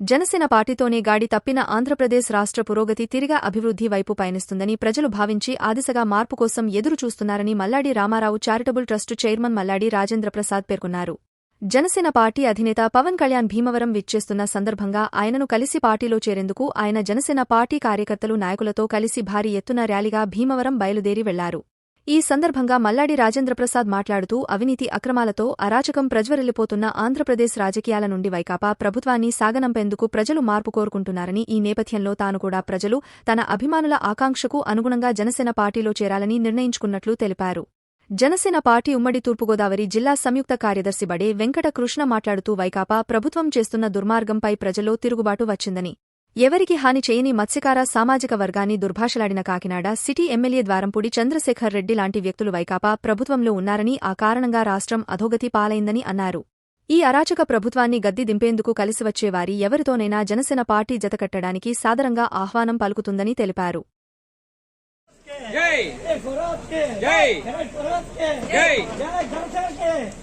జనసేన పార్టీతోనే గాడి తప్పిన ఆంధ్రప్రదేశ్ రాష్ట్ర పురోగతి తిరిగా అభివృద్ధి వైపు పయనిస్తుందని ప్రజలు భావించి ఆ దిశగా మార్పు కోసం ఎదురు చూస్తున్నారని Malladi Ramarao charitable trust chairman Malladi Rajendraprasad పేర్కొన్నారు. జనసేన పార్టీ అధినేత పవన్ కళ్యాణ్ భీమవరం విచ్చేస్తున్న సందర్భంగా ఆయనను కలిసి పార్టీలో చేరేందుకు ఆయన జనసేన పార్టీ కార్యకర్తలు నాయకులతో కలిసి భారీ ఎత్తున ర్యాలీగా భీమవరం బయలుదేరి వెళ్ళారు. ఈ సందర్భంగా మల్లాడి రాజేంద్రప్రసాద్ మాట్లాడుతూ అవినీతి అక్రమాలతో అరాచకం ప్రజ్వరిల్లిపోతున్న ఆంధ్రప్రదేశ్ రాజకీయాల నుండి వైకాపా ప్రభుత్వాన్ని సాగనంపేందుకు ప్రజలు మార్పు కోరుకుంటున్నారని ఈ నేపథ్యంలో తాను కూడా ప్రజలు తన అభిమానుల ఆకాంక్షకు అనుగుణంగా జనసేన పార్టీలో చేరాలని నిర్ణయించుకున్నట్లు తెలిపారు. జనసేన పార్టీ ఉమ్మడి తూర్పుగోదావరి జిల్లా సంయుక్త కార్యదర్శి బడే వెంకట కృష్ణ మాట్లాడుతూ వైకాపా ప్రభుత్వం చేస్తున్న దుర్మార్గంపై ప్రజల్లో తిరుగుబాటు వచ్చిందని ఎవరికి హాని చేయని మత్స్యకార సామాజిక వర్గాన్ని దుర్భాషలాడిన కాకినాడ సిటీ ఎమ్మెల్యే ద్వారంపూడి చంద్రశేఖర్ రెడ్డి లాంటి వ్యక్తులు వైకాపా ప్రభుత్వంలో ఉన్నారని ఆ కారణంగా రాష్ట్రం అధోగతి పాలైందని అన్నారు ఈ అరాచక ప్రభుత్వాన్ని గద్ది దింపేందుకు కలిసివచ్చేవారి ఎవరితోనైనా జనసేన పార్టీ జతకట్టడానికి సాదరంగా ఆహ్వానం పలుకుతుందని తెలిపారు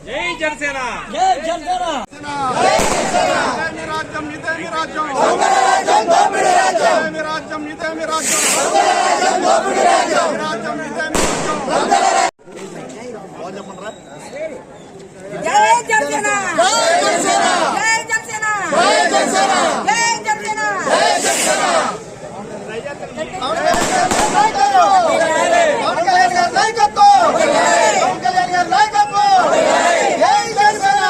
జై జనసేన రాజ్యం ఇదేమి రాజ్యం ఇదేమి రాజ్యం. ఇదేమి రాజ్యం రాజ్యం ఇదేమి జై జనసేన జై జనసేన. జై జనసేన. జై జనసేన. జై జనసేన పవన్ కళ్యాణ్ గారి నాయకత్వం పవన్ కళ్యాణ్ గారి నాయకత్వం జై జనసేన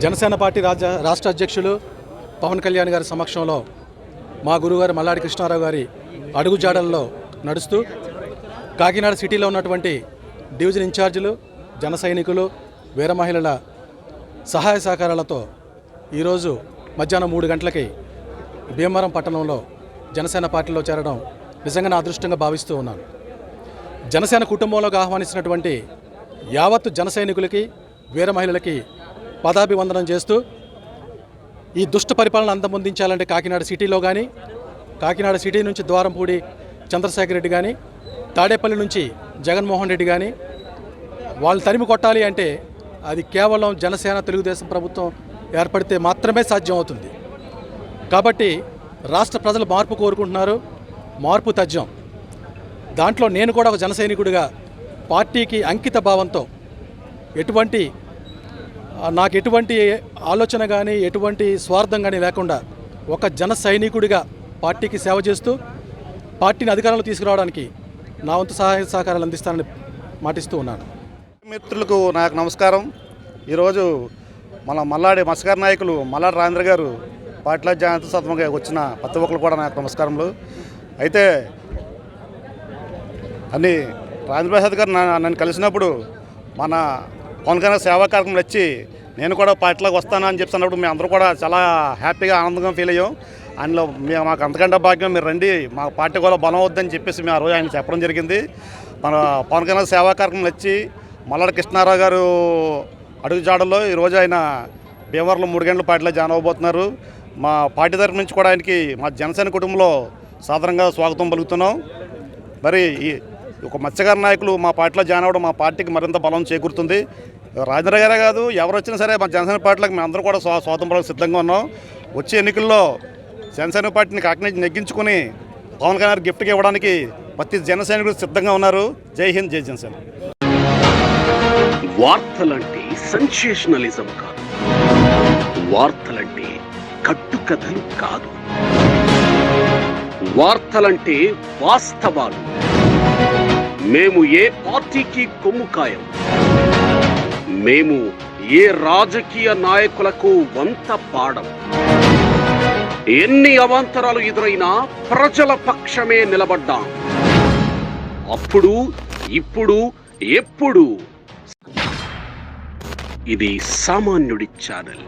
జనసేన పార్టీ రాజ్య రాష్ట్ర అధ్యక్షులు పవన్ కళ్యాణ్ గారి సమక్షంలో మా గురుగారు మల్లాడి కృష్ణారావు గారి అడుగుజాడల్లో నడుస్తూ కాకినాడ సిటీలో ఉన్నటువంటి డివిజన్ ఇన్ఛార్జీలు జన సైనికులు వీర మహిళల సహాయ సహకారాలతో ఈరోజు మధ్యాహ్నం మూడు గంటలకి భీమవరం పట్టణంలో జనసేన పార్టీలో చేరడం నిజంగా నా అదృష్టంగా భావిస్తూ ఉన్నాను. జనసేన కుటుంబంలోకి ఆహ్వానించినటువంటి యావత్తు జన సైనికులకి వీర మహిళలకి పదాభివందనం చేస్తూ ఈ దుష్ట పరిపాలన అంతమొందించాలంటే కాకినాడ సిటీలో కానీ కాకినాడ సిటీ నుంచి ద్వారంపూడి చంద్రశేఖర్ రెడ్డి కానీ తాడేపల్లి నుంచి జగన్మోహన్ రెడ్డి కానీ వాళ్ళు తరిమి కొట్టాలి అంటే అది కేవలం జనసేన తెలుగుదేశం ప్రభుత్వం ఏర్పడితే మాత్రమే సాధ్యం అవుతుంది కాబట్టి రాష్ట్ర ప్రజలు మార్పు కోరుకుంటున్నారు మార్పు తథ్యం దాంట్లో నేను కూడా ఒక జనసైనికుడిగా పార్టీకి అంకిత భావంతో ఎటువంటి నాకు ఎటువంటి ఆలోచన కానీ ఎటువంటి స్వార్థం కానీ లేకుండా ఒక జన సైనికుడిగా పార్టీకి సేవ చేస్తూ పార్టీని అధికారంలో తీసుకురావడానికి నా వంతు సహాయ సహకారాలు అందిస్తానని మాటిస్తూ ఉన్నాను. మిత్రులకు నాకు నమస్కారం. ఈరోజు మన మల్లాడి మత్స్యకార నాయకులు మల్లాడి రాజేంద్ర గారు పార్టీలో జాగ్రత్త సత్వంగా వచ్చిన ప్రతి ఒక్కరు కూడా నాకు నమస్కారములు. అయితే అన్నీ రాజేంద్ర గారు నా- నన్ను కలిసినప్పుడు మన పవన్ కళ్యాణ్ సేవా కార్యక్రమం వచ్చి నేను కూడా పార్టీలోకి వస్తాను అని చెప్తున్నప్పుడు మేము అందరూ కూడా చాలా హ్యాపీగా ఆనందంగా ఫీల్ అయ్యాం. అందులో మేము మాకు అంతకంటే భాగ్యం మీరు రండి మా పార్టీ కూడా బలం వద్దని చెప్పేసి మేము ఆ రోజు ఆయన చెప్పడం జరిగింది. మన పవన్ కళ్యాణ్ సేవా కార్యక్రమం వచ్చి మల్లాడ కృష్ణారావు గారు అడుగుజాడల్లో ఈరోజు ఆయన భీమవరంలో మూడు గంటల పార్టీలో జాయిన్ అవ్వబోతున్నారు. మా పార్టీ తరఫు నుంచి కూడా ఆయనకి మా జనసేన కుటుంబంలో సాధారణంగా స్వాగతం పలుకుతున్నాం. మరి ఈ ఒక మత్స్యకార నాయకులు మా పార్టీలో జాయిన్ అవ్వడం మా పార్టీకి మరింత బలం చేకూరుతుంది. రాజేంద్ర గారే కాదు ఎవరు వచ్చినా సరే మా జనసేన పార్టీలకు మేము అందరూ కూడా స్వా స్వాతం సిద్ధంగా ఉన్నాం. వచ్చే ఎన్నికల్లో జనసేన పార్టీని కాకినీ నెగ్గించుకుని పవన్ కళ్యాణ్ గిఫ్ట్కి ఇవ్వడానికి ప్రతి జనసైనికులు సిద్ధంగా ఉన్నారు. జై హింద్ జై జనసేన. వార్తలంటే సెన్సేషనలిజం కాదు. వార్తలంటే కట్టుకథలు కాదు. వార్తలంటే వాస్తవాలు. మేము ఏ పార్టీకి కొమ్ము కాయం? మేము ఏ రాజకీయ నాయకులకు వంత పాడం? ఎన్ని అవాంతరాలు ఎదురైనా ప్రజల పక్షమే నిలబడ్డాం. అప్పుడు ఇప్పుడు ఎప్పుడు? ఇది సామాన్యుడి ఛానల్.